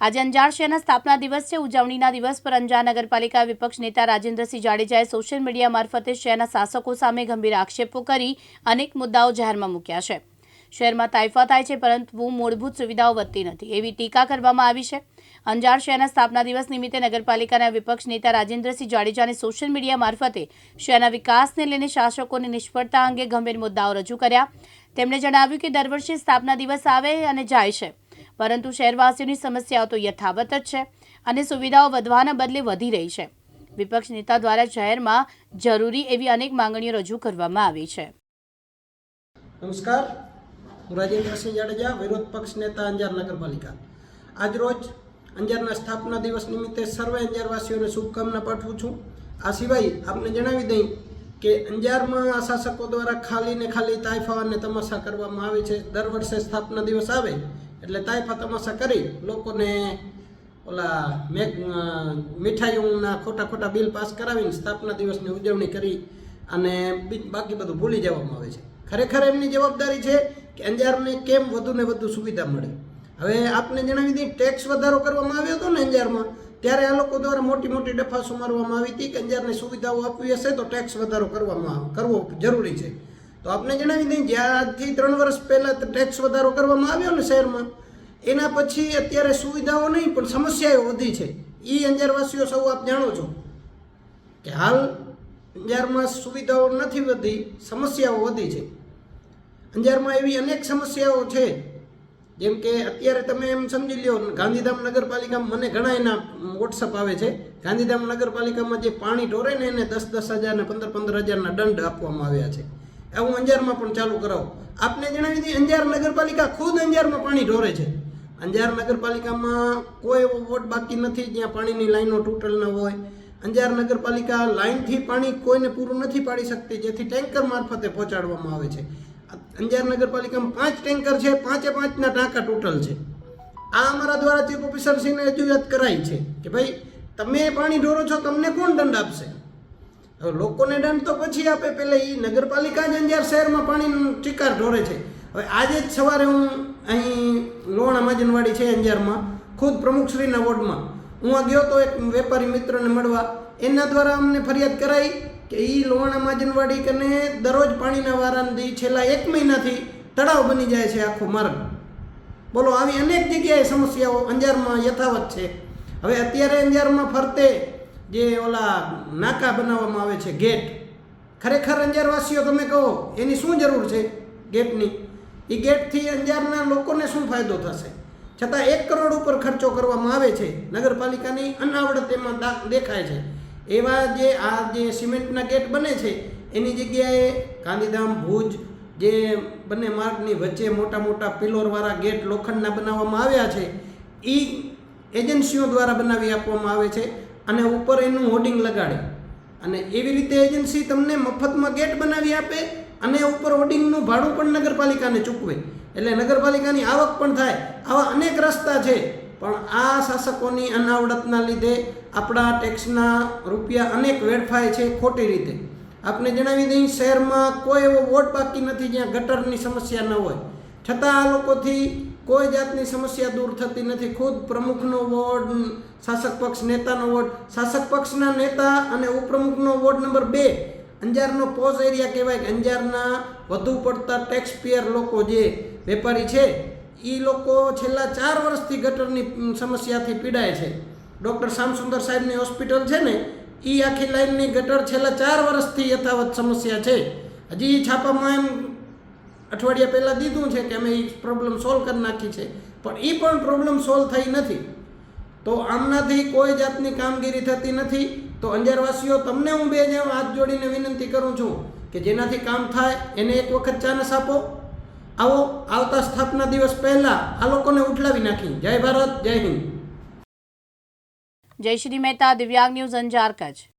આજે અંજાર શહેરના સ્થાપના દિવસ છે, ઉજવણીના દિવસ પર અંજાર નગરપાલિકા વિપક્ષ નેતા રાજેન્દ્રસિંહ જાડેજાએ સોશિયલ મીડિયા મારફતે શહેરના શાસકો સામે ગંભીર આક્ષેપો કરી અનેક મુદ્દાઓ જાહેરમાં મૂક્યા છે. શહેરમાં તાઇફા થાય છે, પરંતુ મૂળભૂત સુવિધાઓ વધતી નથી. એવી ટીકા કરવામાં આવી છે. અંજાર શહેરના સ્થાપના દિવસ નિમિત્તે નગરપાલિકાના વિપક્ષ નેતા રાજેન્દ્રસિંહ જાડેજાને સોશિયલ મીડિયા મારફતે શહેરના વિકાસને લઈને શાસકોની નિષ્ફળતા અંગે ગંભીર મુદ્દાઓ રજૂ કર્યા. તેમણે જણાવ્યું કે દર વર્ષે સ્થાપના દિવસ આવે અને જાય છે. પરંતુ શહેરવાસીઓની સમસ્યાઓ તો યથાવત જ છે અને સુવિધાઓ વધવાના બદલે વધી રહી છે. વિપક્ષ નેતા દ્વારા શહેરમાં જરૂરી એવી અનેક માંગણીઓ રજૂ કરવામાં આવી છે. નમસ્કાર. હું રાજેન્દ્રસિંહ જાડેજા, વિરોધ પક્ષ નેતા અંજાર નગરપાલિકા. આજરોજ અંજારના સ્થાપના દિવસ નિમિત્તે સર્વે અંજારવાસીઓને શુભકામના પાઠવું છું. આ સિવાય આપને જણાવી દઈ કે અંજારમાં શાસકો દ્વારા ખાલી ને ખાલી તાઇફા અને તમાશા કરવામાં આવે છે. દર વર્ષે સ્થાપના દિવસ આવે એટલે તાઇફા તમાશા કરી, લોકોને ઓલા મેક મીઠાઈઓના ખોટા ખોટા બિલ પાસ કરાવીને સ્થાપના દિવસની ઉજવણી કરી અને બાકી બધું ભૂલી જવામાં આવે છે. ખરેખર એમની જવાબદારી છે કે અંજારને કેમ વધુ ને વધુ સુવિધા મળે. હવે આપને જણાવી દઈએ, ટેક્સ વધારો કરવામાં આવ્યો હતો ને અંજારમાં, ત્યારે આ લોકો દ્વારા મોટી મોટી ડફાસો મારવામાં આવી હતી કે અંજારને સુવિધાઓ આપવી હશે તો ટેક્સ વધારો કરવામાં, કરવો જરૂરી છે. તો આપને જણાવી દઈએ જ્યાં આજથી ત્રણ વર્ષ પહેલાં ટેક્સ વધારો કરવામાં આવ્યો ને શહેરમાં, એના પછી અત્યારે સુવિધાઓ નહીં, પણ સમસ્યાઓ વધી છે. એ અંજારવાસીઓ સૌ આપ જાણો છો કે હાલ અંજારમાં સુવિધાઓ નથી વધી, સમસ્યાઓ વધી છે. અંજારમાં એવી અનેક સમસ્યાઓ છે. જેમ કે અત્યારે તમે એમ સમજી લ્યો, ગાંધીધામ નગરપાલિકામાં મને ઘણા એના વોટ્સઅપ આવે છે. ગાંધીધામ નગરપાલિકામાં જે પાણી ઢોરે ને એને દસ દસ હજાર ને પંદર પંદર હજારના દંડ આપવામાં આવ્યા છે. એવું અંજારમાં પણ ચાલુ કરાવો. આપને જણાવી દઈએ, અંજાર નગરપાલિકા ખુદ અંજારમાં પાણી ઢોરે છે. અંજાર નગરપાલિકામાં કોઈ એવો વોટ બાકી નથી, જ્યાં પાણીની લાઈનો તૂટેલ ન હોય. અંજાર નગરપાલિકા લાઈનથી પાણી કોઈને પૂરું નથી પાડી શકતી, જેથી ટેન્કર મારફતે પહોંચાડવામાં આવે છે. અંજાર નગરપાલિકામાં પાંચ ટેન્કર છે, પાંચે પાંચના ટાંકા ટોટલ છે. આ અમારા દ્વારા ચીફ ઓફિસરશ્રીને રજૂઆત કરાઈ છે કે ભાઈ, તમે પાણી ઢોરો છો, તમને કોણ દંડ આપશે? હવે લોકોને દંડ તો પછી આપે. પહેલાં એ નગરપાલિકા જ અંજાર શહેરમાં પાણીનો ચિકાર ઢોરે છે. હવે આજે જ સવારે હું અહીં લોણા માજનવાડી છે અંજારમાં, ખુદ પ્રમુખશ્રીના વોર્ડમાં. હું આ ગયો તો એક વેપારી મિત્રને મળવા. એના દ્વારા અમને ફરિયાદ કરાઈ કે એ લોહાણા માજનવાડી કને દરરોજ પાણીના વારાંદી છેલ્લા એક મહિનાથી તળાવ બની જાય છે આખો માર્ગ. બોલો, આવી અનેક જગ્યાએ સમસ્યાઓ અંજારમાં યથાવત છે. હવે અત્યારે અંજારમાં ફરતે જે ઓલા નાકા બનાવવામાં આવે છે, ગેટ. ખરેખર અંજારવાસીઓ, તમે કહો, એની શું જરૂર છે ગેટની? એ ગેટથી અંજારના લોકોને શું ફાયદો થશે? છતાં એક કરોડ ઉપર ખર્ચો કરવામાં આવે છે. નગરપાલિકાની અનાવડત એમાં દેખાય છે. એવા જે આ જે સિમેન્ટના ગેટ બને છે, એની જગ્યાએ ગાંધીધામ, ભુજ જે બંને માર્ગની વચ્ચે મોટા મોટા પિલોરવાળા ગેટ લોખંડના બનાવવામાં આવ્યા છે એ એજન્સીઓ દ્વારા બનાવી આપવામાં આવે છે. અને ઉપર એનું હોર્ડિંગ લગાડે. અને એવી રીતે એજન્સી તમને મફતમાં ગેટ બનાવી આપે અને ઉપર હોર્ડિંગનું ભાડું પણ નગરપાલિકાને ચૂકવે. એટલે નગરપાલિકાની આવક પણ થાય. આવા અનેક રસ્તા છે. પણ આ શાસકોની અનાવડતના લીધે આપણા ટેક્સના રૂપિયા અનેક વેડફાય છે ખોટી રીતે. આપને જણાવી દઈએ શહેરમાં કોઈ એવો વોટ બાકી નથી જ્યાં ગટરની સમસ્યા ન હોય. છતાં આ લોકોથી કોઈ જાતની સમસ્યા દૂર થતી નથી. ખુદ પ્રમુખનો વોર્ડ, શાસક પક્ષ નેતાનો વોર્ડ. શાસક પક્ષના નેતા અને ઉપપ્રમુખનો વોર્ડ નંબર બે. અંજારનો પોઝ એરિયા કહેવાય કે અંજારના વધુ પડતા ટેક્સ પેયર લોકો જે વેપારી છે એ લોકો છેલ્લા ચાર વર્ષથી ગટરની સમસ્યાથી પીડાય છે. ડૉક્ટર શ્યામસુંદર સાહેબની હોસ્પિટલ છે ને એ આખી લાઈનની ગટર છેલ્લા ચાર વર્ષથી યથાવત સમસ્યા છે. હજી છાપામાં એમ અઠવાડિયા પહેલાં દીધું છે કે અમે એ પ્રોબ્લેમ સોલ્વ કરી નાખી છે. પણ એ પણ પ્રોબ્લેમ સોલ્વ થઈ નથી. તો આમનાથી કોઈ જાતની કામગીરી થતી નથી. તો અંજારવાસીઓ, તમને હું બે જેમ હાથ જોડીને વિનંતી કરું છું કે જેનાથી કામ થાય એને એક વખત ચાનસ આપો. આવો, આવતા સ્થાપના દિવસ પહેલાં આ લોકોને ઉઠલાવી નાખી જય ભારત, જય હિન્દ. જયશ્રી મહેતા, દિવ્યાંગ ન્યૂઝ અંજાર કચ્છ.